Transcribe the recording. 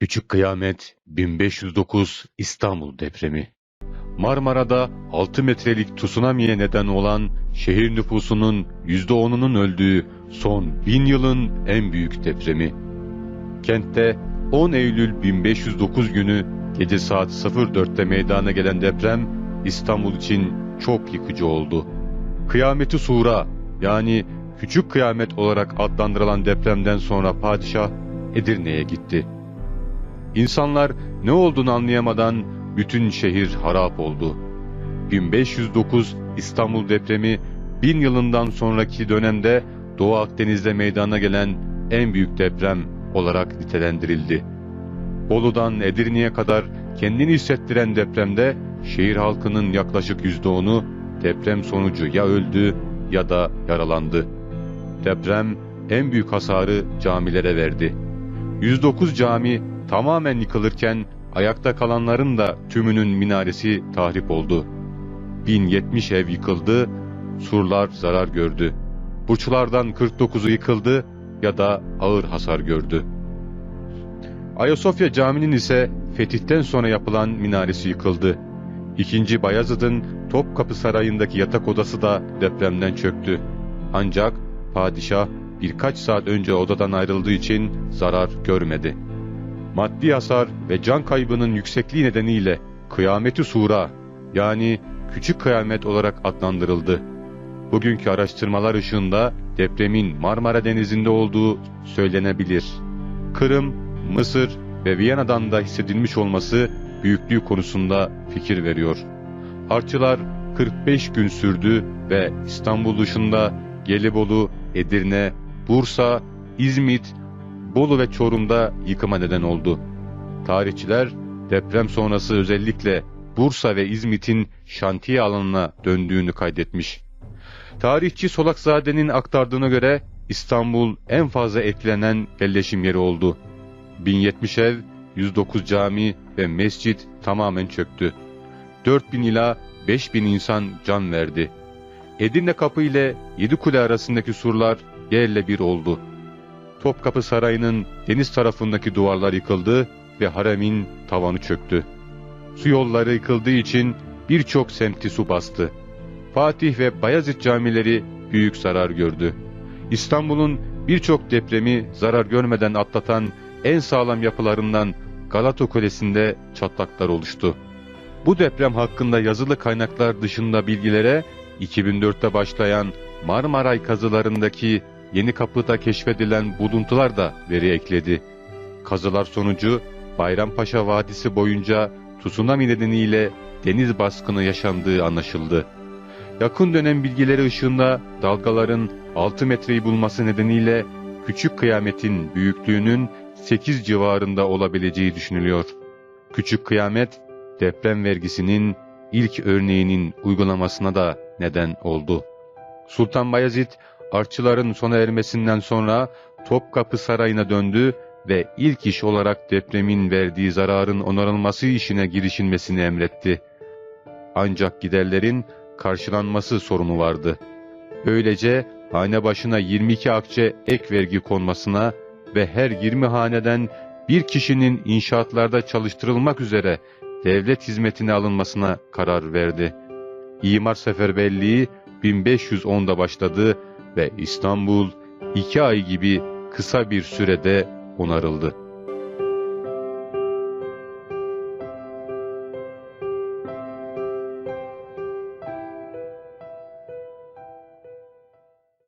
Küçük Kıyamet 1509 İstanbul depremi. Marmara'da 6 metrelik tsunami'ye neden olan şehir nüfusunun %10'unun öldüğü son 1000 yılın en büyük depremi. Kentte 10 Eylül 1509 günü gece saat 04'te meydana gelen deprem İstanbul için çok yıkıcı oldu. Kıyameti Sura yani Küçük Kıyamet olarak adlandırılan depremden sonra padişah Edirne'ye gitti. İnsanlar ne olduğunu anlayamadan bütün şehir harap oldu. 1509 İstanbul depremi 1000 yılından sonraki dönemde Doğu Akdeniz'de meydana gelen en büyük deprem olarak nitelendirildi. Bolu'dan Edirne'ye kadar kendini hissettiren depremde şehir halkının yaklaşık %10'u deprem sonucu ya öldü ya da yaralandı. Deprem en büyük hasarı camilere verdi. 109 cami tamamen yıkılırken ayakta kalanların da tümünün minaresi tahrip oldu. 1070 ev yıkıldı, surlar zarar gördü. Burçlardan 49'u yıkıldı ya da ağır hasar gördü. Ayasofya Camii'nin ise fetihten sonra yapılan minaresi yıkıldı. İkinci Bayezid'in Topkapı Sarayı'ndaki yatak odası da depremden çöktü. Ancak padişah birkaç saat önce odadan ayrıldığı için zarar görmedi. Maddi hasar ve can kaybının yüksekliği nedeniyle Kıyameti Sura yani Küçük Kıyamet olarak adlandırıldı. Bugünkü araştırmalar ışığında depremin Marmara Denizi'nde olduğu söylenebilir. Kırım, Mısır ve Viyana'dan da hissedilmiş olması büyüklüğü konusunda fikir veriyor. Harçlar 45 gün sürdü ve İstanbul dışında Gelibolu, Edirne, Bursa, İzmit, Bolu ve Çorum'da yıkıma neden oldu. Tarihçiler deprem sonrası özellikle Bursa ve İzmit'in şantiye alanına döndüğünü kaydetmiş. Tarihçi Solakzade'nin aktardığına göre İstanbul en fazla etkilenen yerleşim yeri oldu. 1070 ev, 109 cami ve mescit tamamen çöktü. 4000 ila 5000 insan can verdi. Edirne Kapı ile Yedikule arasındaki surlar yerle bir oldu. Topkapı Sarayı'nın deniz tarafındaki duvarlar yıkıldı ve haremin tavanı çöktü. Su yolları yıkıldığı için birçok semti su bastı. Fatih ve Bayezid camileri büyük zarar gördü. İstanbul'un birçok depremi zarar görmeden atlatan en sağlam yapılarından Galata Kulesi'nde çatlaklar oluştu. Bu deprem hakkında yazılı kaynaklar dışında bilgilere 2004'te başlayan Marmaray kazılarındaki Yeni Kapı'da keşfedilen buluntular da veri ekledi. Kazılar sonucu Bayrampaşa Vadisi boyunca tsunami nedeniyle deniz baskını yaşandığı anlaşıldı. Yakın dönem bilgileri ışığında dalgaların 6 metreyi bulması nedeniyle küçük kıyametin büyüklüğünün 8 civarında olabileceği düşünülüyor. Küçük kıyamet deprem vergisinin ilk örneğinin uygulamasına da neden oldu. Sultan Bayezid artçıların sona ermesinden sonra Topkapı Sarayı'na döndü ve ilk iş olarak depremin verdiği zararın onarılması işine girişilmesini emretti. Ancak giderlerin karşılanması sorunu vardı. Böylece hane başına 22 akçe ek vergi konmasına ve her 20 haneden bir kişinin inşaatlarda çalıştırılmak üzere devlet hizmetine alınmasına karar verdi. İmar seferberliği 1510'da başladı ve İstanbul iki ay gibi kısa bir sürede onarıldı.